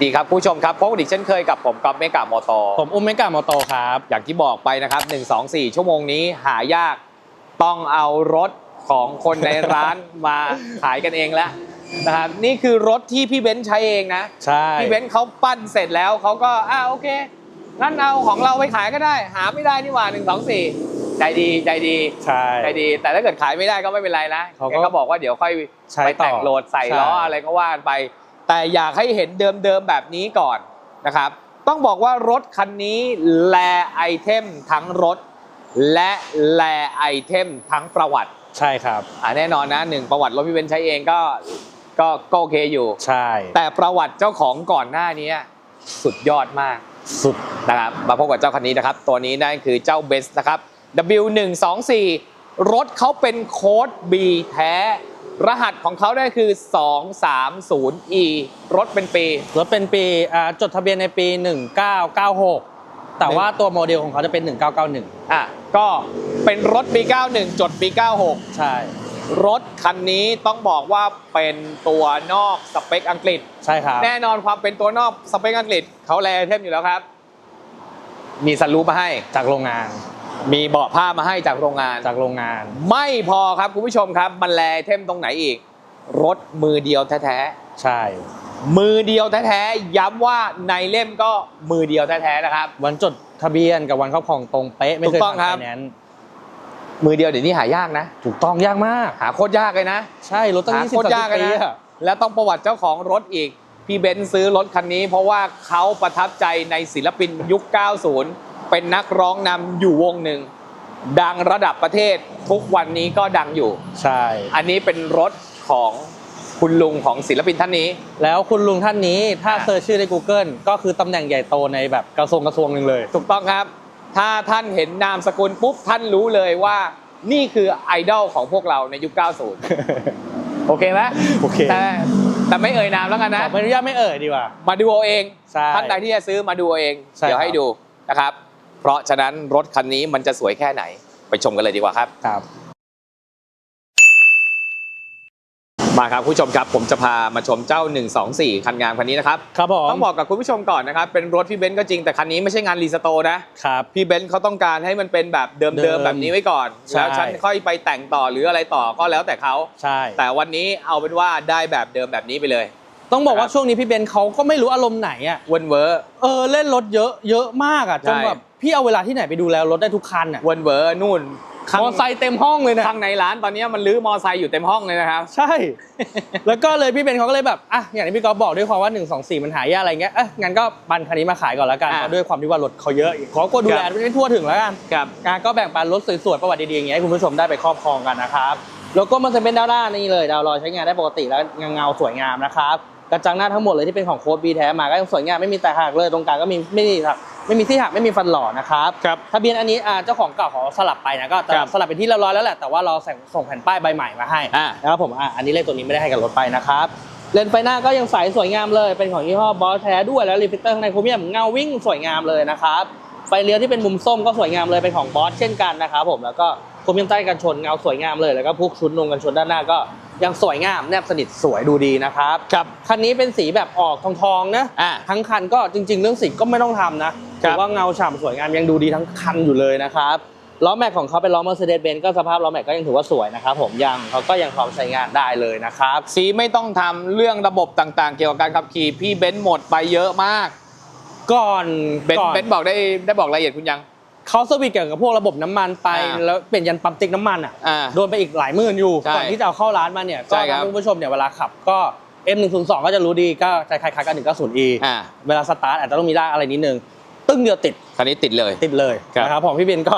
สวัสดีครับผู้ชมครับพบกันอีกเช่นเคยกับผมก๊อฟเมกามอตอผมอุ้มเมกามอโตครับ อย่างที่บอกไปนะครับ 1 2 4 ชั่วโมงนี้หายากต้องเอารถของคนในร้านมาขายกันเองแล้วนะครับนี่คือรถที่พี่เบนซ์ใช้เองนะใช่พี่เบนซ์เขาปั้นเสร็จแล้วเขาก็อ่าโอเคงั้นเอาของเราไปขายก็ได้ หาไม่ได้นี่หว่า1 2 4ใจดีใจดีใช่ใจดี แต่ถ้าเกิดขายไม่ได้ก็ไม่เป็นไรนะเขาก็แกก็บอกว่าเดี๋ยวค่อยใช้ไปต่อแต่งโหลดใส่ล้อใช่อะไรก็ว่ากันไป แต่อยากให้เห็นเดิมๆแบบนี้ก่อนนะครับ ต้องบอกว่ารถคันนี้แลไอเทมทั้งรถ และแลไอเทมทั้งประวัติใช่ครับ อ่าแน่นอนนะหนึ่งประวัติรถพี่เบนซ์ใช้เองก็ก็ก็โอเคอยู่ ใช่ แต่ประวัติเจ้าของก่อนหน้านี้สุดยอดมากสุดนะครับมาพบกับเจ้าคันนี้นะครับ ตัวนี้นั่นคือเจ้าเบสนะครับ W124 รถเขาเป็นโค้ด B แท้ รหัสของเขาได้คือ 230E รถเป็นปี รถเป็นปีอ่าจดทะเบียนในปี 1996 แต่ว่าตัวโมเดลของเขาจะเป็น 1991 อะก็เป็นรถปี 91 จดปี 96 ใช่ รถคันนี้ต้องบอกว่าเป็นตัวนอกสเปคอังกฤษ ใช่ครับ แน่นอนความเป็นตัวนอกสเปคอังกฤษเขาแลเทมอยู่แล้วครับ มีสันรูปมาให้จากโรงงาน มีเบาะผ้ามาให้จากโรงงาน จากโรงงาน ไม่พอครับคุณผู้ชมครับ มันแลเทมตรงไหนอีก รถมือเดียวแท้ใช่ๆมือเดียวแท้ๆ ย้ำว่าในเล่มก็มือเดียวแท้ๆ นะครับ วันจดทะเบียนกับวันครอบครองตรงเป๊ะ ไม่เคยถูกต้องทำครับไฟแนนซ์มือเดียวเดี๋ยวนี้หายากนะ ถูกต้องยากมาก หาโคตรยากเลยนะ ใช่ รถตั้งหายี่สิโคบตรยากปีเลยนะอะแล้วต้องประวัติเจ้าของรถอีก พี่เบนซ์ซื้อรถคันนี้ เพราะว่าเขาประทับใจในศิลปินยุค 90 เป็นนักร้องนำอยู่วงหนึ่ง ดังระดับประเทศทุกวันนี้ก็ดังอยู่ ใช่ อันนี้เป็นรถของคุณลุงของศิลปินท่านนี้ แล้วคุณลุงท่านนี้ถ้าอะ เซิร์ชชื่อใน Google ก็คือตำแหน่งใหญ่โตในแบบกระทรวงกระทรวงหนึ่งเลย ถูกต้องครับ ถ้าท่านเห็นนามสกุลปุ๊บท่านรู้เลยว่านี่คือไอดอลของพวกเราในยุค 90 โอเคไหมโอเค แต่แต่ไม่เอ่ยนามแล้วกันขนะ ออนุญาตไม่เอ่ยดีกว่า มาดูเอาเอง ใช่ท่านใดที่จะซื้อมาดูเอาเอง ใช่เดี๋ยวครับให้ดูนะครับ เพราะฉะนั้นรถคันนี้มันจะสวยแค่ไหน ไปชมกันเลยดีกว่าครับ ครับ มาครับคุณผู้ชมครับ ผมจะพามาชมเจ้า 124 คันงามคันนี้นะครับ ครับผมต้องบอกกับคุณผู้ชมก่อนนะครับ เป็นรถพี่เบนซ์ก็จริงแต่คันนี้ไม่ใช่งานรีสโตร์นะครับ พี่เบนซ์เขาต้องการให้มันเป็นแบบเเดิดิมมๆแบบนี้ไว้ก่อน ใช่ แล้วฉันค่อยไปแต่งต่อหรืออะไรต่อก็แล้วแต่เขาใช่ แต่วันนี้เอาเป็นว่าได้แบบเดิมแบบนี้ไปเลย ต้องบอกครัว่าบช่วงนี้พี่เบนเขาก็ไม่รู้อารมณ์ไหนอะ เวนเวอร์ เออเล่นรถเยอะเยอะมากอะจนใช่ แบบ พี่เอาเวลาที่ไหนไปดูแลรถได้ทุกคันอะเวนเวอร์นู่นข้างมอไซค์เต็มห้องเลยนะข้างในร้านตอนนี้มันลื้อมอไซค์อยู่เต็มห้องเลยนะครับ ใช่ แล้วก็เลยพี่เบนเขาก็เลยแบบอะอย่างที่พี่ก๊อฟบอกด้วยความว่า1 2 4 มันหายากอะไรเงี้ยเอ้ยงั้นก็ปันคันนี้มาขายก่อนแล้วกันอะเพราะด้วยความที่ว่ารถเขาเยอะเขาก็ดูแลครับไม่ทั่วถึงแล้วกันครับงานก็แบ่งปันรถสวยๆประวัติดีๆอย่างเงี้ยให้คุณผู้ชมได้ไปครอบครองกันนะครับโลโก้มันจะเป็นด้านหน้านี่เลยดาวลอยใช้งานได้ปกติแล้วเงาๆสวยงามนะครับ กระจังหน้าทั้งหมดเลยที่เป็นของโค้ดบีแท้มาก็ยังสวยงามไม่มีแตกหักเลยตรงกลางก็มีไม่มีหักไม่มีที่หักไม่มีฟันหล่อนะครับครับทะเบียนอันนี้อ่าเจ้าของเก่าเขาสลับไปนะก็ครับสลับเป็นที่เรียบร้อยแล้วแหละแต่ว่าเราส่งส่งแผ่นป้ายใบใหม่มาให้อ่า นะครับผมอะอันนี้เลขตัวนี้ไม่ได้ให้กับรถไปนะครับเลนส์ไฟหน้าก็ยังใสสวยงามเลยเป็นของยี่ห้อบอสแท้ด้วยแล้วรีฟิลเตอร์ข้างในโครเมียมเงาวิ่งสวยงามเลยนะครับไฟเลี้ยวที่เป็นมุมส้มก็สวยงามเลยเป็นของบอสเช่นกันนะครับผมแล้วก็โครเมียมใต้กันชนเงาสวยงามเลยแล้วก็พวกชุดนงกันชนด้านหน้าก็ ยังสวยงามแนบสนิทสวยดูดีนะครับครับคันนี้เป็นสีแบบออกทองๆนะอ่าทั้งคันก็จริง ๆ เรื่องสีก็ไม่ต้องทำนะถือว่าเงาฉ่ำสวยงามยังดูดีทั้งคันอยู่เลยนะครับล้อแม็กของเขาเป็นล้อ Mercedes-Benz ก็สภาพล้อแม็กก็ยังถือว่าสวยนะครับผมยังเขาก็ยังพร้อมใช้งานได้เลยนะครับ สีไม่ต้องทำเรื่องระบบต่างๆ เกี่ยวกับการขับขี่พี่เบนซ์หมดไปเยอะมาก ก่อนเบนก่ซ์อนเบนซ์บอกได้ได้บอกรายละเอียดคุณยัง เขาสวิตช์เกี่ยวกับพวกระบบน้ำมันไป อ่าแล้วเปลี่ยนยันปั๊มติ๊กน้ำมันอะอ่าโดนไปอีกหลายหมื่นอยู่ ใช่ก่อนที่จะเอาเข้าร้านมาเนี่ยใช่ก็ครับ ทำให้คุณผู้ชมเนี่ยเวลาขับก็ M102 ก็จะรู้ดีก็จะคล้ายๆกัน 190e อ่าเวลาสตาร์ทอาจจะต้องมีล่าอะไรนิดนึง ตึ้งเดียวติดคันนี้ติดเลย ติดเลยครับนะครับผมพี่เบนก็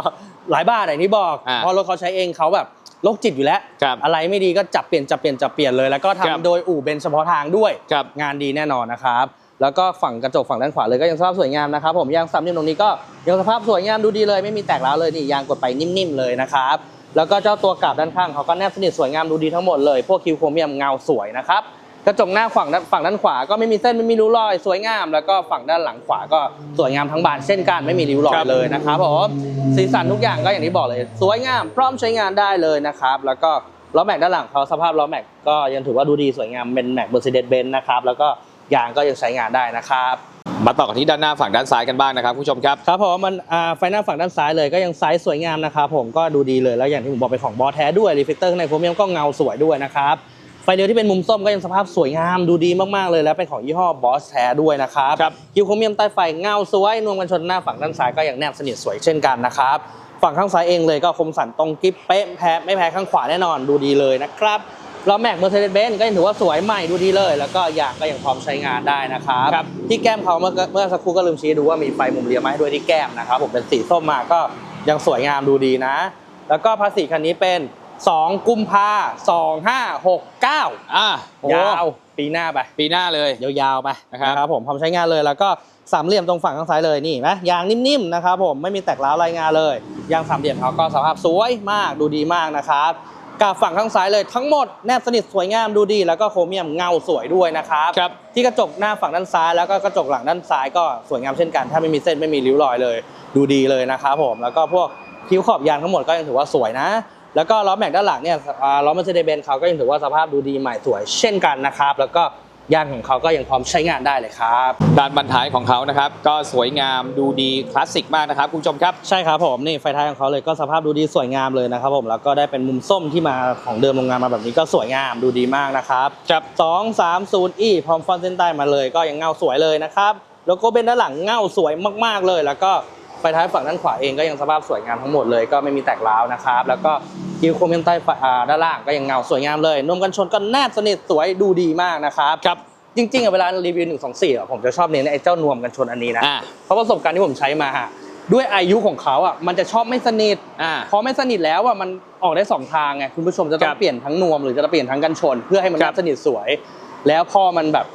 หลายบ้านอย่างที่บอกอ่าเพราะรถเขาใช้เองเขาแบบโรคจิตอยู่แล้ว ครับอะไรไม่ดีก็จับเปลี่ยนจับเปลี่ยนจับเปลี่ยนเลย แล้วก็ครับ ทำโดยอู่เบนเฉพาะทางด้วย ครับ งานดีแน่นอนนะครับ แล้วก็ฝั่งกระจกฝั่งด้านขวาเลยก็ยังสภาพสวยงามนะครับผมยางซ้ำนิ่มตรงนี้ก็ยังสภาพสวยงามดูดีเลย ไม่มีแตกร้าวเลยนี่ยางกดไปนิ่มๆเลยนะครับแล้วก็เจ้าตัวกราบด้านข้างเขาก็แนบสนิทสวยงามดูดีทั้งหมดเลย พวกคิวโครเมียมเงาสวยนะครับกระจกหน้าฝั่งด้านฝั่งด้านขวาก็ไม่มีเส้นไม่มีริ้วรอย สวยงาม แล้วก็ฝั่งด้านหลังขวาก็สวยงามทั้งบานเช่นกันไม่มีริ้วรอยเลยนะครับผมสีสันทุกอย่างก็อย่างที่บอกเลย สวยงามพร้อมใช้งานได้เลยนะครับแล้วก็ล้อแม็กด้านหลังเขาสภาพล้อแม็กก็ยังถือว่าดูดีสวยงามเป็นแม็กเบอร์เซเดสเบนซ์นะครับแล้วก็ ยางก็ยังใช้งานได้นะครับมาต่อกันที่ด้านหน้าฝั่งด้านซ้ายกันบ้างนะครับคุณผู้ชมครับครับผมมันอ่าไฟหน้าฝั่งด้านซ้ายเลยก็ยังไซส์สวยงามนะครับผมก็ดูดีเลยแล้วอย่างที่ผมบอกเป็นของบอสแท้ด้วยรีเฟกเตอร์ข้างในโครเมียมก็เงาสวยด้วยนะครับไฟเลี้ยวที่เป็นมุมส้มก็ยังสภาพสวยงามดูดีมากๆเลยแล้วเป็นของยี่ห้อบอสแท้ด้วยนะครับครับคิวโครเมียมใต้ไฟเงาสวยนวมกันชนหน้าฝั่งด้านซ้ายก็ยังแนบสนิทสวยเช่นกันนะครับฝั่งข้างซ้ายเองเลยก็คมสันตรงกิ๊บเป๊ะแพ้ไม่แพ้ข้างขวาแน่นอนดูดีเลยนะครับ ล้อแม็กเมอร์เซเดสเบนก็ยังถือว่าสวยใหม่ดูดีเลย แล้วก็ยางก็ยังพร้อมใช้งานได้นะครับครับที่แก้มเขาเมื่อเมื่อสักครู่ก็ลืมชี้ดูว่ามีไฟมุมเลี้ยวมาให้ด้วยที่แก้มนะครับผมเป็นสีส้มมาก็ยังสวยงามดูดีนะ แล้วก็ภาษีคันนี้เป็น 2 กุมภา2569อะโอ้ยาวปีหน้าไป ปีหน้าเลย ยาวๆไปนะครับผมพร้อมใช้งานเลยแล้วก็สามเหลี่ยมตรงฝั่งข้างซ้ายเลยนี่เห็นไหมยางนิ่มๆนะครับผมไม่มีแตกร้าวรายงานเลยยางสามเหลี่ยมเขาก็สภาพสวยมากดูดีมากนะครับ กับฝั่งข้างซ้ายเลยทั้งหมดแนบสนิทสวยงามดูดี แล้วก็โครเมียมเงาสวยด้วยนะครับ ครับ ที่กระจกหน้าฝั่งด้านซ้ายแล้วก็กระจกหลังด้านซ้ายก็สวยงามเช่นกันถ้าไม่มีเส้นไม่มีริ้วรอยเลย ดูดีเลยนะครับผมแล้วก็พวกคิ้วขอบยางทั้งหมดก็ยังถือว่าสวยนะ แล้วก็ล้อแม็กด้านหลังเนี่ยอ่าล้อ Mercedes-Benz เขาก็ยังถือว่าสภาพดูดีใหม่สวยเช่นกันนะครับแล้วก็ ยางของเขาก็ยังพร้อมใช้งานได้เลยครับด้านบรรท้ายของเขานะครับ ก็สวยงามดูดีคลาสสิกมากนะครับคุณผู้ชมครับ ใช่ครับผมนี่ไฟท้ายของเขาเลยก็สภาพดูดีสวยงามเลยนะครับผมแล้วก็ได้เป็นมุมส้มที่มาของเดิมโรงงานมาแบบนี้ก็สวยงามดูดีมากนะครับครับ 2 3 0 e พร้อมฟอนต์เส้นใต้มาเลย ก็ยังเงาสวยเลยนะครับโลโก้เบนด้านหลังเงาสวยมากๆเลย แล้วก็ ไฟท้ายฝั่งด้านขวาเองก็ยังสภาพสวยงามทั้งหมดเลยก็ไม่มีแตกร้าวนะครับ แล้วก็คิวโครเมียมใต้ฝาอ่าด้านล่างก็ยังเงาสวยงามเลยนวมกันชนก็แนบสนิทสวยดูดีมากนะครับครับจริงๆอะเวลารีวิว1 2 4อะผมจะชอบเน้นไอ้เจ้านวมกันชนอันนี้นะอ่าเพราะประสบการณ์ที่ผมใช้มาฮะด้วยอายุของเขาอะมันจะชอบไม่สนิทอ่าพอไม่สนิทแล้วอะมันออกได้สองทางไงคุณผู้ชมจะต้อครังบเปลี่ยนทั้งนวมหรือจะเปลี่ยนทั้งกันชน เพื่อให้มันครับสนิทสวย แล้วพอมันแบบ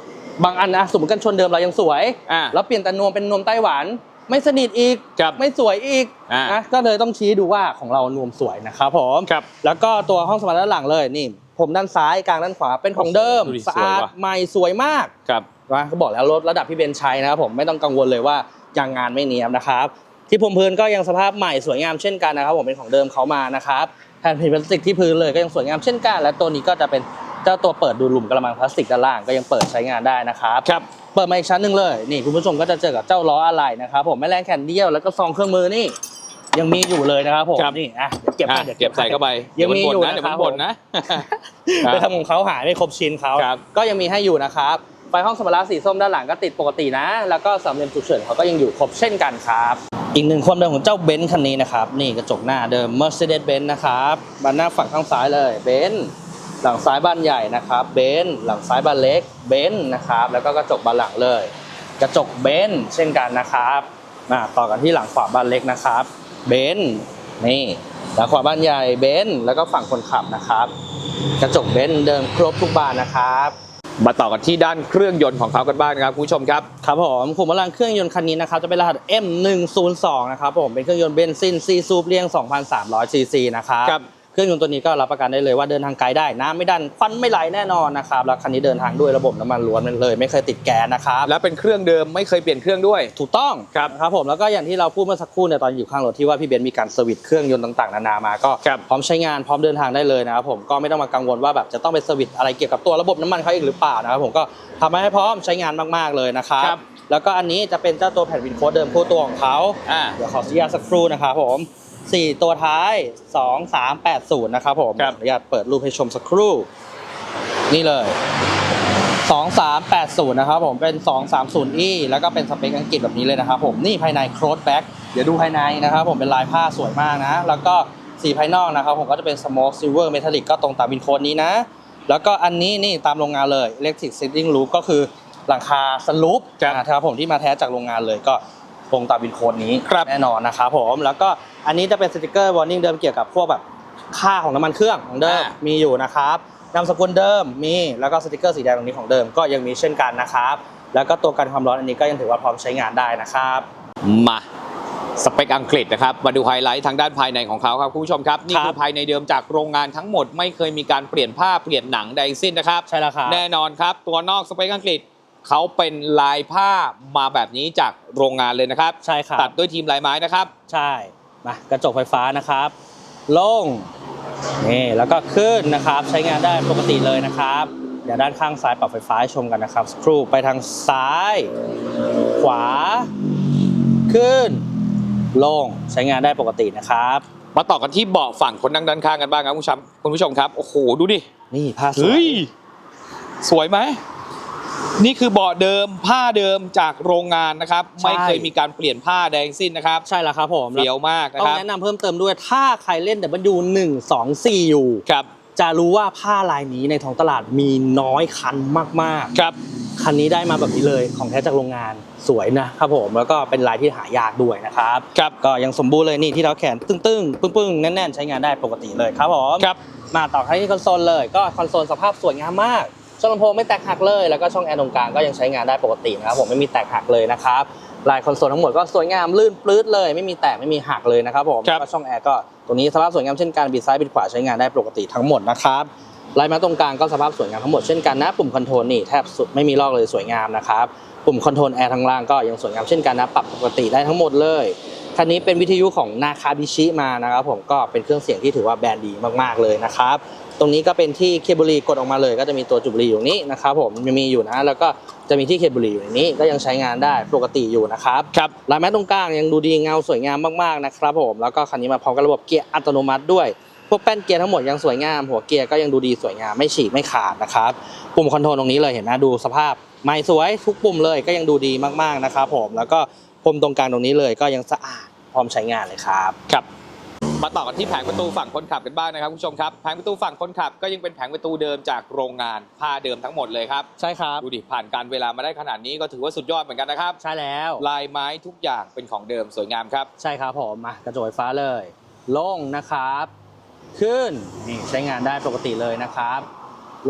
บางอันนะสมมติกันชนเดิมเรายังสวยอ่าแล้วเปลี่ยนแต่นวมเป็นนวมไต้หวัน ไม่สนิทอีก ครับไม่สวยอีกอ่านะก็เลยต้องชี้ดูว่าของเรานวมสวยนะครับผมครับ แล้วก็ตัวห้องสมาร์ทด้านหลังเลยนี่ ผมด้านซ้ายกลางด้านขวาเป็นของเดิมดูดิสะอาดสวยว่ะ ใหม่สวยมาก ครับว่าเขาบอกแล้วรถระดับพี่เบนซ์ใช้นะครับผมไม่ต้องกังวลเลยว่ายางงานไม่เนียมนะครับ ที่ผมพื้นก็ยังสภาพใหม่สวยงามเช่นกันนะครับผมเป็นของเดิมเขามานะครับแผ่นผินพลาสติกที่พื้นเลยก็ยังสวยงามเช่นกัน และตัวนี้ก็จะเป็น เจ้าตัวเปิดดูหลุมกระมังพลาสติกด้านล่างก็ยังเปิดใช้งานได้นะครับครับ เปิดมาอีกชั้นหนึ่งเลยนี่คุณผู้ชมก็จะเจอกับเจ้าล้ออะไหล่นะครับผมแม่แรงแขนเดียวแล้วก็ซองเครื่องมือนี่ ยังมีอยู่เลยนะครับผมครับ นี่อะเดี๋ยวเก็บอะให้ดี๋ยว เก็บใส่เข้าไปยังมีอยู่เดี๋วมันบ่นนะนะเดี๋ยวมันบ่นนะ ไปทำของเขาหายไม่ครบชิ้นเขาครับ ก็ยังมีให้อยู่นะครับไฟห้องสมรรถสีส้มด้านหลังก็ติดปกตินะ แล้วก็สามเหลี่ยมฉุกเฉินเขาก็ยังอยู่ครบเช่นกันครับ อีกหนึ่งความเดิมของเจ้าเบนซ์คันนี้นะครับ นี่กระจกหน้าเดิม Mercedes-Benz นะครับบานหน้าฝั่งข้างซ้ายเลยเบนซ์ หลังซ้ายบานใหญ่นะครับเบนซ์หลังซ้ายบานเล็กเบนซ์นะครับ แล้วก็กระจกบานหลังเลย กระจกเบนซ์เช่นกันนะครับมาต่อกันที่หลังขวาบานเล็กนะครับเบนซ์นี่หลังขวาบานใหญ่เบนซ์แล้วก็ฝั่งคนขับนะครับ กระจกเบนซ์เดิมครบทุกบานนะครับมาต่อกันที่ด้านเครื่องยนต์ของเขากันบ้างนะครับคุณผู้ชมครับครับผมขุมพลังเครื่องยนต์คันนี้นะครับจะเป็นรหัส M102 นะครับผมเป็นเครื่องยนต์เบนซินซีซูปเรียง 2,300ซีซีนะครับค รับเครื่องยนต์ตัวนี้ก็รับประกันได้เลยว่าเดินทางไกลได้น้ำไม่ดันควันไม่ไหลแน่นอนนะครับแล้วคันนี้เดินทางด้วยระบบน้ำมันล้วนเลย ไม่เคยติดแก๊สนะครับและเป็นเครื่องเดิมไม่เคยเปลี่ยนเครื่องด้วย ถูกต้องครับครับผมแล้วก็อย่างที่เราพูดเมื่อสักครู่เนี่ยตอนอยู่ข้างรถที่ว่าพี่เบนซ์มีการเซอร์วิสเครื่องยนต์ต่างๆนานามาก็ครับพร้อมใช้งานพร้อมเดินทางได้เลยนะครับผมก็ไม่ต้องมากังวลว่าแบบจะต้องไปเซอร์วิสอะไรเกี่ยวกับตัวระบบน้ำมันเขาอีกหรือเปล่านะครับผมก็ทำให้พร้อมใช้งานมากๆเลยนะครับครับ แล้วก็อันนี้จะเป็นเจ้าตัวแผ่นวินโค้ดเดิมคู่ตัวของเขาอ่า เดี๋ยวขออนุญาตสักครู่นะครับผม สี่ตัวท้าย2 3 8 0นะครับผมครับ ขออนุญาตเปิดรูปให้ชมสักครู่ นี่เลย2 3 8 0นะครับผมเป็น2 3 0 e แล้วก็เป็นสเปคอังกฤษแบบนี้เลยนะครับผมนี่ภายในโครดแบ็กเดี๋ยวดูภายในนะครับผมเป็นลายผ้าสวยมากนะ แล้วก็สีภายนอกนะครับผมก็จะเป็นสโมกซิลเวอร์เมทัลลิกก็ตรงตามวินโค้ดนี้นะ แล้วก็อันนี้นี่ตามโรงงานเลย Electric Seating Loop ก็คือหลังคาสลูปครับ นะครับผมที่มาแท้จากโรงงานเลยก็ ตรงตามวินโค้ดนี้ครับแน่นอนนะครับผมแล้วก็อันนี้จะเป็นสติกเกอร์วอร์นิ่งเดิมเกี่ยวกับพวกแบบค่าของน้ำมันเครื่องของเดิมอ่ามีอยู่นะครับนามสกุลเดิมมีแล้วก็สติกเกอร์สีแดงตรงนี้ของเดิมก็ยังมีเช่นกันนะครับ แล้วก็ตัวกันความร้อนอันนี้ก็ยังถือว่าพร้อมใช้งานได้นะครับ มา สเปคอังกฤษนะครับ มาดูไฮไลท์ทางด้านภายในของเขาครับคุณผู้ชมครับ นี่ครับคือภายในเดิมจากโรงงานทั้งหมดไม่เคยมีการเปลี่ยนผ้าเปลี่ยนหนังใดสิ้นนะครับ ใช่แล้วครับ แน่นอนครับ ตัวนอกสเปคอังกฤษ เขาเป็นลายผ้ามาแบบนี้จากโรงงานเลยนะครับ ใช่ครับตัดด้วยทีมลายไม้นะครับ ใช่มากระจกไฟฟ้านะครับ ลงนี่แล้วก็ขึ้นนะครับ ใช้งานได้ปกติเลยนะครับ เดี๋ยวด้านข้างซ้ายปรับไฟฟ้าให้ชมกันนะครับสครูไปทางซ้าย ขวา ขึ้น ลงใช้งานได้ปกตินะครับ มาต่อกันที่เบาะฝั่งคนนั่งด้านข้างกันบ้างครับคุณผู้ชมคุณผู้ชมครับโอ้โหดูดินี่ผ้าสวยเฮ้ยสวยไหม นี่คือเบาะเดิมผ้าเดิมจากโรงงานนะครับไม่เคยมีการเปลี่ยนผ้าแดงสิ้นนะครับใช่แล้วครับผมเฟี้ยวมากนะต้องครับแนะนำเพิ่มเติมด้วยถ้าใครเล่น W 1 2 4อยู่ ครับจะรู้ว่าผ้าลายนี้ในท้องตลาดมีน้อยคันมากครับ ๆ คันนี้ได้มาแบบนี้เลยของแท้จากโรงงานสวยนะครับผมแล้วก็เป็นลายที่หายากด้วยนะครับ ครับ ก็ยังสมบูรณ์เลยนี่ที่เราแขนตึ้งๆปึ้งๆแน่นๆ ใช้งานได้ปกติเลยครับผมครับ มาต่อกันที่คอนโซลเลย ก็คอนโซลสภาพสวยงามมาก ช่องลำโพงไม่แตกหักเลย แล้วก็ช่องแอร์ตรงกลางก็ยังใช้งานได้ปกตินะครับผมไม่มีแตกหักเลยนะครับลายคอนโซลทั้งหมดก็สวยงามลื่นปลื้ดเลย ไม่มีแตกไม่มีหักเลยนะครับผมครับแล้วก็ช่องแอร์ก็ตัวนี้สภาพสวยงามเช่นกันบิดซ้ายบิดขวาใช้งานได้ปกติทั้งหมดนะครับลายมาตรงกลางก็สภาพสวยงามทั้งหมดเช่นกันนะปุ่มคอนโทรลนี่แทบสุดไม่มีลอกเลยสวยงามนะครับปุ่มคอนโทรลแอร์ทางล่างก็ยังสวยงามเช่นกันนะปรับปกติได้ทั้งหมดเลยคันนี้เป็นวิทยุของนาคาบิชิมานะครับผมก็เป็นเครื่องเสียงที่ถือว่าแบรนด์ดีมากๆเลยนะครับ ตรงนี้ก็เป็นที่เคเบิลกดออกมาเลย ก็จะมีตัวจุบลีอยู่นี้นะครับผมยังมีอยู่นะ แล้วก็จะมีที่เคเบิลอยู่ในนี้ก็ยังใช้งานได้ปกติอยู่นะครับครับลายแม้ตรงกลางยังดูดีเงาสวยงามมากๆนะครับผมแล้วก็คันนี้มาพร้อมกับระบบเกียร์อัตโนมัติด้วยพวกแป้นเกียร์ทั้งหมดยังสวยงาม หัวเกียร์ก็ยังดูดีสวยงามไม่ฉีกไม่ขาดนะครับปุ่มคอนโทรลตรงนี้เลยเห็นไหมดูสภาพไม่สวยทุกปุ่มเลยก็ยังดูดีมากๆนะครับผมแล้วก็ปุ่มตรงกลางตรงนี้เลยก็ยังสะอาดพร้อมใช้งานเลยครับครับ มาต่อกันที่แผงประตูฝั่งคนขับกันบ้างนะครับคุณผู้ชมครับแผงประตูฝั่งคนขับก็ยังเป็นแผงประตูเดิมจากโรงงานผ้าเดิมทั้งหมดเลยครับใช่ครับดูดิผ่านการเวลามาได้ขนาดนี้ก็ถือว่าสุดยอดเหมือนกันนะครับ ใช่แล้ว ลายไม้ทุกอย่างเป็นของเดิมสวยงามครับ ใช่ครับผมมากระจกไฟฟ้าเลยลงนะครับ ขึ้นนี่ใช้งานได้ปกติเลยนะครับ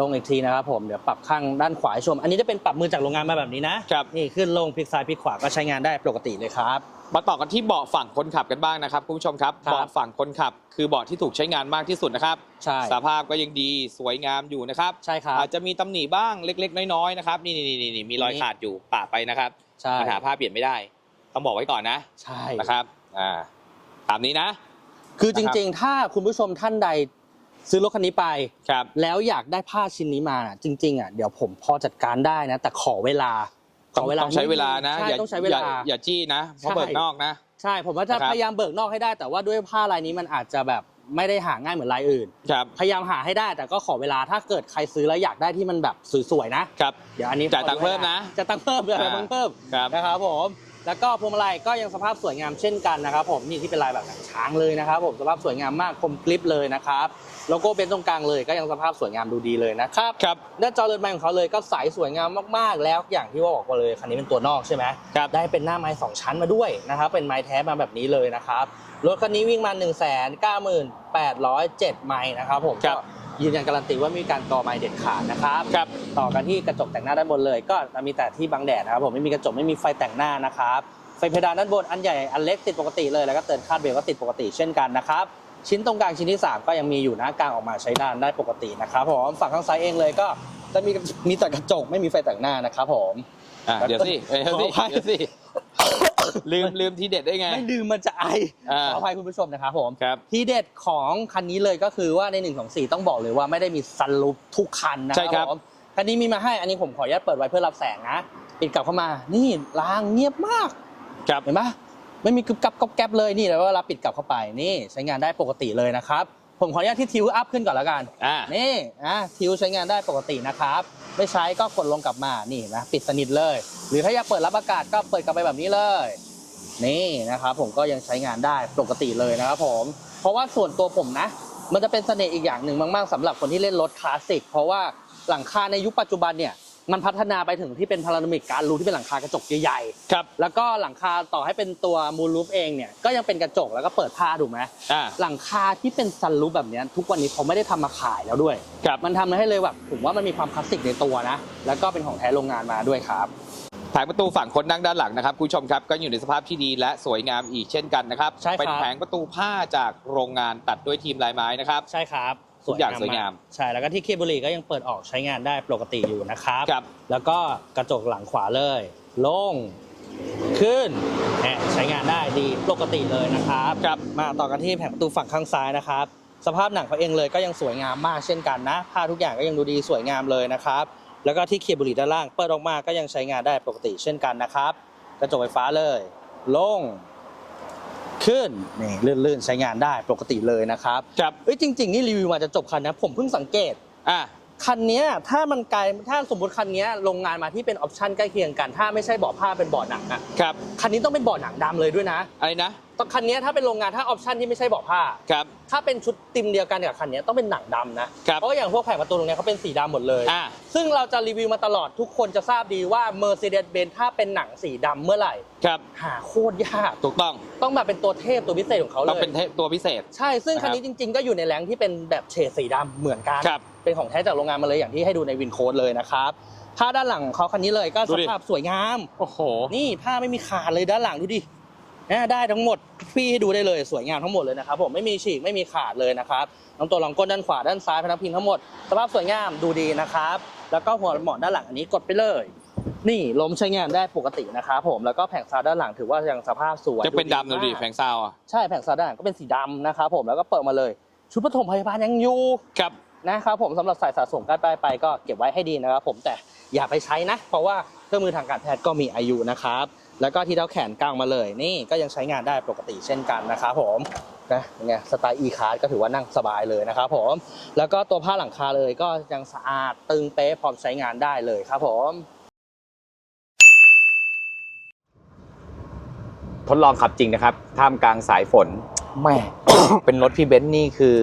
ลงอีกทีนะครับผมเดี๋ยวปรับข้างด้านขวาให้ชม อันนี้จะเป็นปรับมือจากโรงงานมาแบบนี้นะครับ นี่ขึ้นลงพลิกซ้ายพลิกขวาก็ใช้งานได้ปกติเลยครับ มาต่อกันที่เบาะฝั่งคนขับกันบ้างนะครับคุณผู้ชมครับครับเบาะฝั่งคนขับ คือเบาะที่ถูกใช้งานมากที่สุดนะครับใช่ สภาพก็ยังดีสวยงามอยู่นะครับ ใช่ครับ อาจจะมีตำหนิบ้างเล็ก ๆ น้อยๆนะครับนี่นี่นี่นี่มีรอยขาดอยู่ปะไปนะครับใช่ปัญหาผ้าเปลี่ยนไม่ได้ ต้องบอกไว้ก่อนนะใช่นะครับอ่าตามนี้นะ คือจริงๆ ถ้าคุณผู้ชมท่านใดซื้อรถคันนี้ไป ครับ แล้วอยากได้ผ้าชิ้นนี้มาน่ะจริงๆอะเดี๋ยวผมพอจัดการได้นะ แต่ขอเวลาข ต้องอเวลาต้องใช้เวลานะ ใช่อย่าต้องใช้เวลา อย่อย่าจี้นะ เพราะใช่ เบิกนอกนะ ใช่ผมว่าจะนะครับ พยายามเบิกนอกให้ได้แต่ว่าด้วยผ้าลายนี้มันอาจจะแบบไม่ได้หาง่ายเหมือนลายอื่น ครับ พยายามหาให้ได้แต่ก็ขอเวลาถ้าเกิดใครซื้อแล้วอยากได้ที่มันแบบสวยๆนะ ครับ เดี๋ยวอันนี้จ่ายตังค์เพิ่มนะ จะตังค์เพิ่มจ่ายตังอ่าค์เพิ่มครับ นะครับผมแล้วก็พวงมาลัยก็ยังสภาพสวยงามเช่นกันนะครับผมนี่ที่เป็นลายแบบหนังช้างเลยนะครับผมสภาพสวยงามมากคมกริบเลยนะครับ โลโก้เป็นตรงกลางเลยก็ยังสภาพสวยงามดูดีเลยนะครับครับหน้าจอเรือนไม้ของเขาเลยก็ใสสวยงามมากๆ แล้วอย่างที่ว่าบอกไปเลยคันนี้เป็นตัวนอกใช่ไหมครับได้เป็นหน้าไม้สองชั้นมาด้วยนะครับเป็นไม้แท้มาแบบนี้เลยนะครับรถคันนี้วิ่งมา 1 9 9 8 0 7 ไมล์นะครับผมครับก็ยืนยันการันตีว่าไม่มีการกอไม้เด็ดขาดนะครับครับ ต่อกันที่กระจกแต่งหน้าด้านบนเลย ก็จะมีแต่ที่บังแดดนะครับผมไม่มีกระจกไม่มีไฟแต่งหน้านะครับไฟเพดานด้านบนอันใหญ่อันเล็กติดปกติเลยแล้วก็เตือนคาดเบรกก็ติดปกติเช่นกันนะครับ ชิ้นตรงกลางชิ้นที่ 3 ก็ยังมีอยู่นะกลางออกมาใช้งานได้ปกตินะครับผมฝั่งข้างซ้ายเองเลยก็จะมีมีแต่กระจกไม่มีไฟแต่งหน้านะครับผมอะเดี๋ยวสิเอ้ยเดี๋ยวสิขออภัยเดี๋ยวสิลืมลืมทีเด็ดได้ไง ไม่ลืมมันจะไออ่าขออภัยคุณผู้ชมนะครับผมครับที่เด็ดของคันนี้เลยก็คือว่าใน1 2 4ต้องบอกเลยว่าไม่ได้มีซันรูฟทุกคันนะคใช่รับครับผมคันนี้มีมาให้อันนี้ผมขออนุญาตเปิดไว้เพื่อรับแสงนะปิดกลับเข้ามานี่รางเงียบมากครับเห็นปะ ไม่มีกึบกับก๊อบแก๊บเลยนี่แล้วเวลาปิดกลับเข้าไปนี่ใช้งานได้ปกติเลยนะครับ ผมขออนุญาตที่ทิวอัพขึ้นก่อนแล้วกันอ่านี่อะทิวใช้งานได้ปกตินะครับ ไม่ใช้ก็กดลงกลับมานี่นะปิดสนิทเลย หรือถ้าอยากเปิดรับอากาศก็เปิดกลับไปแบบนี้เลย นี่นะครับผมก็ยังใช้งานได้ปกติเลยนะครับผม เพราะว่าส่วนตัวผมนะ มันจะเป็นเสน่ห์อีกอย่างหนึ่งมาก ๆสำหรับคนที่เล่นรถคลาสสิกเพราะว่าหลังคาในยุคปัจจุบันเนี่ย มันพัฒนาไปถึงที่เป็นพาราโนมิกการรูที่เป็นหลังคากระจกใหญ่ๆครับแล้วก็หลังคาต่อให้เป็นตัวมูลรูฟเองเนี่ยก็ยังเป็นกระจกแล้วก็เปิดผ้าถูกไหมอ่า หลังคาที่เป็นซันรูฟแบบเนี้ยทุกวันนี้เขาไม่ได้ทำมาขายแล้วด้วย ครับ มันทำให้เลยแบบผมว่ามันมีความคลาสสิกในตัวนะ แล้วก็เป็นของแท้โรงงานมาด้วยครับ แผงประตูฝั่งคนนั่งด้านหลังนะครับคุณผู้ชมครับก็อยู่ในสภาพที่ดีและสวยงามอีกเช่นกันนะครับ ใช่ครับ เป็นแผงประตูผ้าจากโรงงานตัดด้วยทีมลายไม้นะครับ ใช่ครับ ทุกอย่างสวยงามใช่แล้วก็ที่เคเบุรีก็ยังเปิดออกใช้งานได้ปกติอยู่นะครับ ครับ แล้วก็กระจกหลังขวาเลยลงขึ้นแหมใช้งานได้ดีปกติเลยนะครับครับ มาต่อกันที่แผงประตูฝั่งข้างซ้ายนะครับ สภาพหนังเขาเองเลยก็ยังสวยงามมากเช่นกันนะผ้าทุกอย่างก็ยังดูดีสวยงามเลยนะครับ แล้วก็ที่เคลียร์บุหรี่ด้านล่างเปิดออกมาก็ยังใช้งานได้ปกติเช่นกันนะครับ กระจกไฟฟ้าเลยลง ขึ้นนี่ ลื่นๆใช้งานได้ปกติเลยนะครับครับเอ้ยจริง ๆ นี่รีวิวมาจะจบคันนะ ผมเพิ่งสังเกต อะ คันเนี้ยถ้ามันไกลถ้าสมมติคันเนี้ยโรงงานมาที่เป็นออปชั่นใกล้เคียงกัน ถ้าไม่ใช่เบาะผ้าเป็นเบาะหนังอะครับ คันนี้ต้องเป็นเบาะหนังดำเลยด้วยนะ อะไรนะ ตอนคันเนี้ยถ้าเป็นโรงงานถ้าออปชั่นที่ไม่ใช่เบาะผ้า ครับ ถ้าเป็นชุดติมเดียวกันกับคันเนี้ยต้องเป็นหนังดำนะ ครับเพราะอย่างพวกแผงประตูตรงเนี้ยเขาเป็นสีดำหมดเลย อะซึ่งเราจะรีวิวมาตลอดทุกคนจะทราบดีว่า Mercedes-Benz ถ้าเป็นหนังสีดำเมื่อไหร่ ครับ หาโคตรยาก ถูกต้องต้องมาเป็นตัวเทพตัวพิเศษของเขาเลต้องย เป็นเทปตัวพิเศษ ใช่ ซึ่งคันนี้นะคจรับริง ๆ ก็อยู่ในแรงที่เป็นแบบเฉดสีดำเหมือนกัน ครับเป็นของแท้จากโรงงานมาเลยอย่างที่ให้ดูในวินโค้ดเลยนะครับผ้าด้านหลังของเขาคันนี้เลยก็ดูสดิ ภาพสวยงาม โอ้โห นี่ผ้าไม่มีขาดเลยด้านหลังดูดินะ ได้ทั้งหมดพี่ให้ดูได้เลยสวยงามทั้งหมดเลยนะครับผมไม่มีฉีกไม่มีขาดเลยนะครับน้องตัวรองก้นด้านขวาด้านซ้ายพนักพิงทั้งหมดสภาพสวยงามดูดีนะครับ แล้วก็หัวหมอนด้านหลังอันนี้กดไปเลย นี่ลมใช้งานได้ปกตินะครับผมแล้วก็แผงซาวด้านหลังถือว่ายังสภาพสวยจะเป็นดำดูดิมากแผงซาวอะใช่แผงซาวด้านหลังก็เป็นสีดำนะครับผมแล้วก็เปิดมาเลย ชุดปฐมพยาบาลยังอยู่ครับนะครับผมสำหรับสายสะสมการไปไปก็เก็บไว้ให้ดีนะครับผมแต่อย่าไปใช้นะ เพราะว่าเครื่องมือทางการแพทย์ก็มีอายุนะครับ แล้วก็ที่เท้าแขนกลางมาเลย นี่ก็ยังใช้งานได้ปกติเช่นกันนะครับผมนะเป็นไงสไตล์ e card ก็ถือว่านั่งสบายเลยนะครับผมแล้วก็ตัวผ้าหลังคาเลยก็ยังสะอาดตึงเป๊ะพร้อมใช้งานได้เลยครับผมทดลองขับจริงนะครับ ท่ามกลางสายฝนแม่ เป็นรถพี่เบนซ์นี่คือ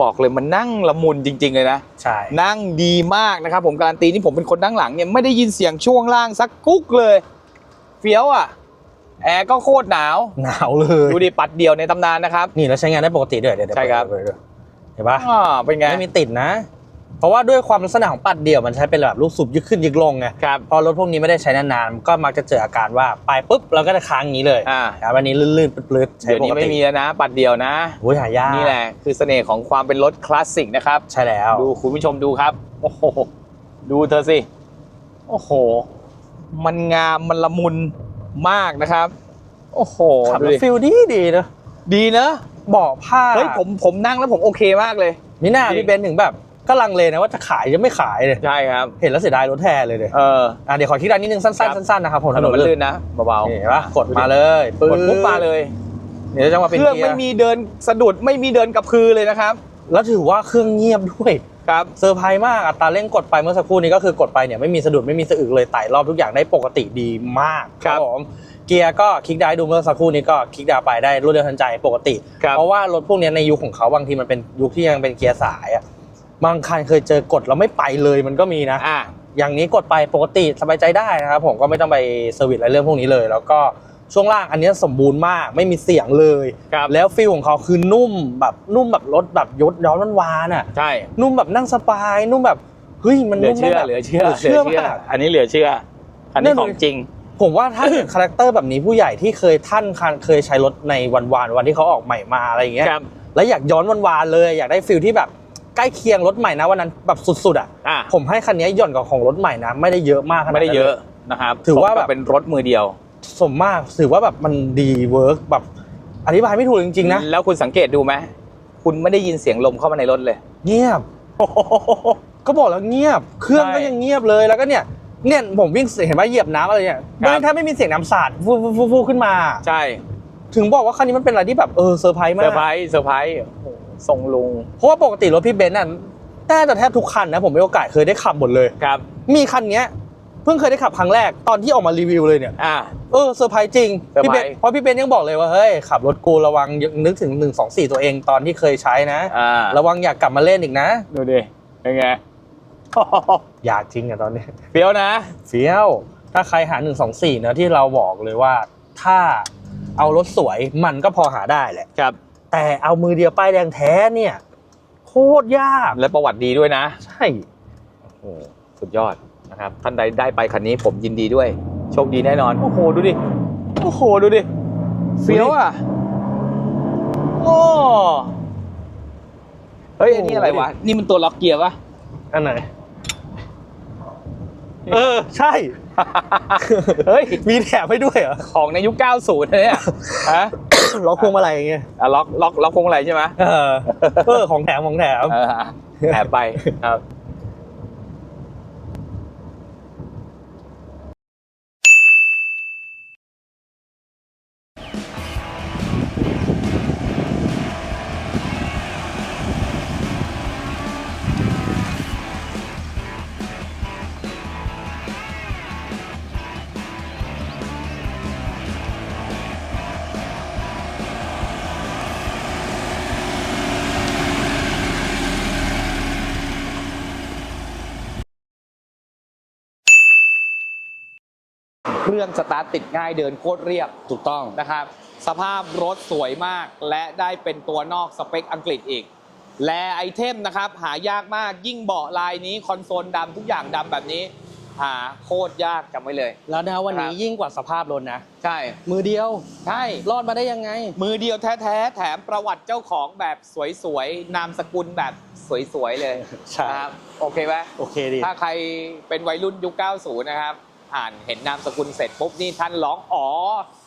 บอกเลยมันนั่งละมุนจริง ๆ เลยนะ ใช่ นั่งดีมากนะครับ ผมการันตีนี่ผมเป็นคนนั่งหลังเนี่ยไม่ได้ยินเสียงช่วงล่างสักกุ๊กเลย เฟี้ยวอะ แอร์ก็โคตรหนาว หนาวเลยดูดิปัดเดียวในตำนานนะครับ นี่แล้วใช้งานได้ปกติด้วยเดี๋ยวเดี๋ยวใช่ครับ เปิดเปิดเปิดเห็นปะอ่าเป็นไงไม่มีติดนะ เพราะว่าด้วยความลักษณะของปัดเดี่ยวมันใช้เป็นแบบลูกสูบยึกขึ้นยึกลงไงครับพอรถพวกนี้ไม่ได้ใช้นานๆก็มักจะเจออาการว่าไปปุ๊บเราก็จะค้างอย่างนี้เลยอ่าครับอันนี้ลื่นๆปลื้ดๆใช้เดี๋ยวปนี้กไม่ติมีแล้วนะ ปัดเดียวนะ โอ้ยหายากนี่แหละคือเสน่ห์ของความเป็นรถคลาสสิกนะครับ ใช่แล้ว ดูคุณผู้ชมดูครับ โอ้โห ดูเธอสิ โอ้โห มันงามมันละมุนมากนะครับ โอ้โหขับดูแล้วดิฟิลดีดีๆนะดีเนอะเบาะผ้าเฮ้ยผมผมนั่งแล้วผมโอเคมากเลยนี่หน้าจริง พี่เบนซ์ถึงแบบก็ลังเลนะว่าจะขายจะไม่ขายเลยใช่ครับ เห็นแล้วเสียดายรถแท้เลยเลยเออ อะเดี๋ยวขอคิดอันนิดนึงสั้นครับๆสั้นๆนะครับผมถนนมันลื่นนะเบานี่เห็นปะกดมาเลยปึ๊ๆกดปุ๊บมาเลยเดี๋ยวจะมาเป็นเครื่องกียไม่มีเดินสะดุดไม่มีเดินกับพือเลยนะครับ แล้วถือว่าเครื่องเงียบด้วย ครับเซอร์ไพรส์มากอัตราเร่งกดไปเมื่อสักครู่นี้ก็คือกดไปเนี่ยไม่มีสะดุดไม่มีสะอึกเลยไต่รอบทุกอย่างได้ปกติดีมากครับผมเกียร์ก็คลิกได้ดูเมื่อสักครู่นี้ก็คลิกดาวไปได้รวดเร็วทันใจปกติครับเพราะว่ารถพวกเนี้ยในยุคของเขาบางทีมันเป็นยุคที่ยังเป็นเกียร์สายอะบางคันเคยเจอกดแล้วไม่ไปเลยมันก็มีนะอ่าอย่างนี้กดไปปกติสบายใจได้นะครับผมก็ไม่ต้องไปเซอร์วิสอะไรเรื่องพวกนี้เลย แล้วก็ ช่วงล่างอันเนี้ยสมบูรณ์มากไม่มีเสียงเลย ครับแล้วฟิลของเขาคือนุ่มแบบนุ่มแบบรถแบบยศย้อนวานๆอะใช่นุ่มแบบนั่งสบาย นุ่มแบบเฮ้ยมันเหลือนุ่มเชื่อได้แบบเหลือเชื่อเหลือเชื่อมาก อันนี้เหลือเชื่อ อันนี้นั่นขเลอยงจริง ผมว่าถ้าคาแรคเตอร์แบบนี้ผู้ใหญ่ที่เคยท่านคันเคยใช้รถในวันวานๆวันที่เขาออกใหม่มาอะไรอย่างเงี้ยครับแล้วอยากย้อนวันวานๆเลยอยากได้ฟิลที่แบบใกล้เคียงรถใหม่นะวันนั้นแบบสุดๆอะอ่าผมให้คันนี้หย่อนกว่าของรถใหม่นะไม่ได้เยอะมากขนาไม่ได้นั้นเยอะลนะครับถือว่าสมกับแบบเป็นรถมือเดียว สมมากถือว่าแบบมันดีเวิร์กแบบอธิบายไม่ถูกจริงๆนะแล้วคุณสังเกตดูไหมคุณไม่ได้ยินเสียงลมเข้ามาในรถเลย เงียบ ก็บอกแล้วเงียบ เครื่องใช่ก็ยังเงียบเลยแล้วก็เนี่ยเนี่ยผมวิ่งเห็นว่าเหยียบน้ำอะไรเนี่ยครับไม่ถ้าไม่มีเสียงน้ำสาดฟูฟูฟูฟูขึ้นมาใช่ ถึงบอกว่าคันนี้มันเป็นอะไรที่แบบเออเซอร์ไพรส์เซมาอกร์ไพรส์เซอร์ไพรส์โอ้โหทรงลุงเพราะว่าปกติรถพี่เบนซ์น่ะน่าจะแทบทุกคันนะผมมีโอกาสเคยได้ขับหมดเลยครับ มีคันเนี้ยเพิ่งเคยได้ขับครั้งแรกตอนที่ออกมารีวิวเลยเนี่ยอ่า เออเซอร์ไพรส์จริงเซอร์พี่ไพรเบส์นซ์เพราะพี่เบนซ์ยังบอกเลยว่าเฮ้ยขับรถกูระวังนึกถึง1 2 4 ตัวเองตอนที่เคยใช้นะอ่าระวังอยากกลับมาเล่นอีกนะดูดิเป็นไงอยากจริงอะตอนนี้เฟี้ยวนะเฟี้ยวถ้าใครหา 1 2 4เนะที่เราบอกเลยว่าถ้าเอารถสวยมันก็พอหาได้แหละครับ แต่เอามือเดียวป้ายแดงแท้เนี่ย โคตรยากและประวัติดีด้วยนะ ใช่โอ้โหสุดยอด นะครับท่านใดได้ไปคันนี้ผมยินดีด้วย โชคดีแน่นอน โอ้โหดูดิ โอ้โหดูดิเฟี้ยวอะโอ้เฮ้ยอันนี้อะไรวะ นี่มันตัวล็อกเกียร์ปะอันไหน เออ ใช่ เฮ้ย มีแถมให้ด้วยเหรอ ของในยุค 90นะเนี่ยฮะล็อกพวงมาลัยอย่างเงี้ยอะล็อกล็อกล็อกพวงมาลัยใช่ไหมเออเออของแถมของแถมเออแอบไปครับ เครื่องสตาร์ทติดง่ายเดินโคตรเรียบถูกต้องนะครับ สภาพรถสวยมาก และได้เป็นตัวนอกสเปคอังกฤษอีก และไอเทมนะครับ หายากมากยิ่งเบาะลายนี้คอนโซลดำทุกอย่างดำแบบนี้ หาโคตรยากจำไว้เลย แล้วนะวันนี้ครับยิ่งกว่าสภาพรถนะ ใช่ มือเดียว ใช่ รอดมาได้ยังไง มือเดียวแท้ๆแถมประวัติเจ้าของแบบสวยๆนามสกุลแบบสวยๆเลยใช่ นะครับโอเคไหมโอเคดี ถ้าใครเป็นวัยรุ่นยุค 90 นะครับ อ่านเห็นนามสกุลเสร็จปุ๊บนี่ท่านร้องอ๋อ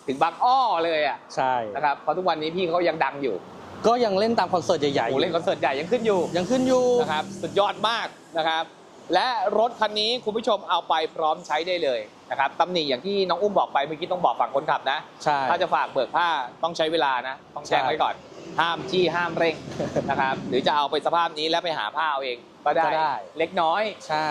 ถึงบางอ้อเลยอะใช่ นะครับเพราะทุกวันนี้พี่เขายังดังอยู่ก็ยังเล่นตามคอนเสิร์ตใหญ่ๆโอ้อยู่เล่นคอนเสิร์ตใหญ่ยังขึ้นอยู่ยังขึ้นอยู่ นะครับสุดยอดมากนะครับ และรถคันนี้คุณผู้ชมเอาไปพร้อมใช้ได้เลยนะครับตำหนิอย่างที่น้องอุ้มบอกไปเมื่อกี้ต้องบอกฝั่งคนขับนะ ใช่ ถ้าจะฝากเบิกผ้าต้องใช้เวลานะ ต้องแจ้งใช่ ไว้ก่อน ห้ามจี้ห้ามเร่ง นะครับ หรือจะเอาไปสภาพนี้แล้วไปหาผ้าเอาเองก็ได้ ก็ได้ เล็กน้อย ใช่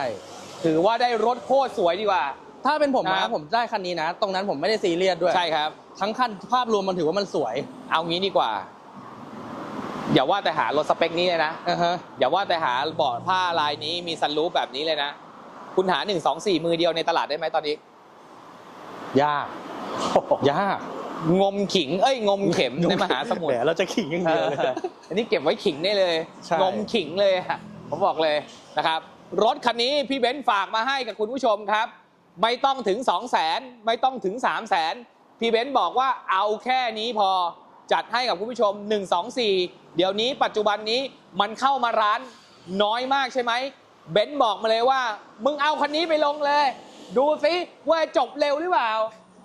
ถือว่าได้รถโคตรสวยดีกว่า ถ้าเป็นผมครันะบผมได้คันนี้นะ ตรงนั้นผมไม่ได้ซีเรียสด้วย ใช่ครับ ทั้งคันภาพรวมมันถือว่ามันสวย เอางี้ดีกว่า อย่าว่าแต่หารถสเปคนี้เลยนะอ่าฮะอย่าว่าแต่หาเบาะผ้าลายนี้มีซันรูฟแบบนี้เลยนะ คุณหา1 2 4มือเดียวในตลาดได้ไหมตอนนี้ ยาก ยาก งมขิง เอ้ย งมเข็มในมหาสมุทแหรมเราจะขิงอย่างเดียวเลยเอออันนี้เก็บไว้ขิงได้เลยใช่งมขิงเลยอะผมบอกเลยนะครับ รถคันนี้พี่เบนซ์ฝากมาให้กับคุณผู้ชมครับ ไม่ต้องถึง 2 0 0 0 0 0ไม่ต้องถึง 3 0 0 0 0 0พี่เบนซ์บอกว่าเอาแค่นี้พอจัดให้กับคุณผู้ชม 1 2 4 เดี๋ยวนี้ปัจจุบันนี้มันเข้ามาร้านน้อยมากใช่ไหมเบนซ์บอกมาเลยว่า มึงเอาคันนี้ไปลงเลย ดูสิว่าจบเร็วหรือเปล่า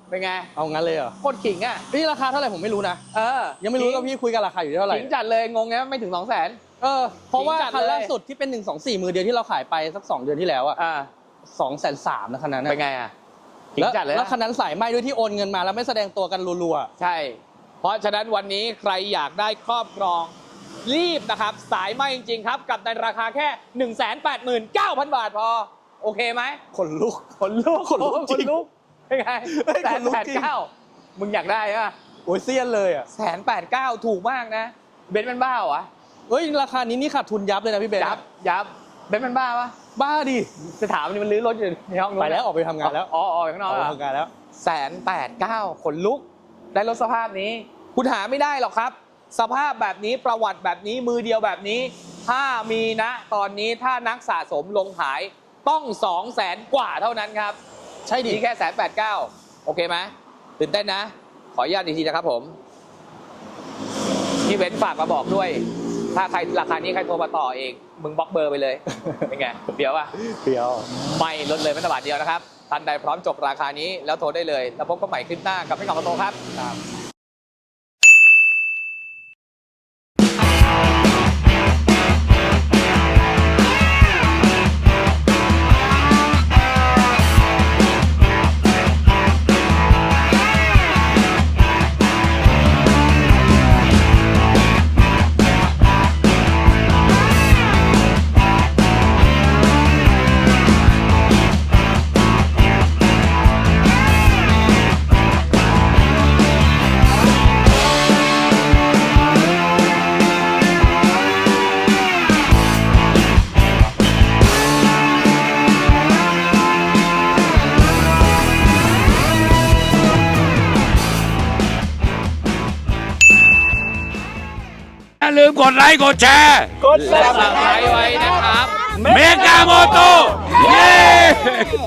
เป็นไงเอางั้นเลยเหรอโคตรขิงอะนี่ราคาเท่าไหร่ผมไม่รู้นะ เออยังไม่รู้ว่าพี่คุยกันราคาอยู่ที่เท่าไหร่ขิงจัดเลยงงไงไม่ถึง 2 0 0 0 0 0เออเพราะว่าขิงจัดคันเลยล่าสุดที่เป็น 1 2 4 มือเดียวที่เราขายไปสัก 2 เดือนที่แล้วอะอ่า สองแสนสามนะคันนั้นเป็นอะไงอะขิงแล้วจัดเลยแล้วนะคันนั้นสายไหมด้วยที่โอนเงินมาแล้วไม่แสดงตัวกันรัวใช่ เพราะฉะนั้นวันนี้ใครอยากได้ครอบครอง รีบนะครับ สายไหมจริง ๆ ครับ กับในราคาแค่ 1 8 9 0 0 0 บาทพอ โอเคไหมๆขนลุก ขนลุกขนลุกจริงขนลุกเป็นไงเฮ้ยแสขนนลุกแปดจริง เก้ามึงอยากได้อะโอ้ยเซียนเลยอะแสนแปดเก้าถูกมากนะ เบนซ์มันบ้าเหรอเฮ้ยราคานี้นี่ขาดทุนยับเลยนะพี่เบนยับยับ เบนซ์มันบ้าปะบ้าดิจะถามมันมันลื้อรถอยู่ในห้องนู้นไปแล้วออกไปทำงานแล้วอ๋อออกข้างนอออกกเหรไปอทำงานแล้วแสนแปดเก้าขนลุก ได้รถสภาพนี้ คุณหาไม่ได้หรอกครับ สภาพแบบนี้ประวัติแบบนี้มือเดียวแบบนี้ ถ้ามีนะตอนนี้ถ้านักสะสมลงขายต้อง2องแสนกว่าเท่านั้นครับ ใช่ดินี่แค่แสนแปดเก้าโอเคไหมตื่นเต้นนะ ขออนุญาตอีกทีนะครับผมพี่เบนซ์ฝากมาบอกด้วย ถ้าใครราคานี้ใครโทรมาต่อเอง มึงบล็อกเบอร์ไปเลย เป็นไงเดี๋ยวอะเดียว ไม่ลดเลยแม้แต่บาทเดียวนะครับท่านใดพร้อมจบราคานี้แล้วโทรได้เลย แล้วพบกันใหม่คลิปหน้ากับพี่กองมาโตครับ กดไลค์กดแชร์กดซับสไครต์ไว้นะครับ เมกาโมโตเย้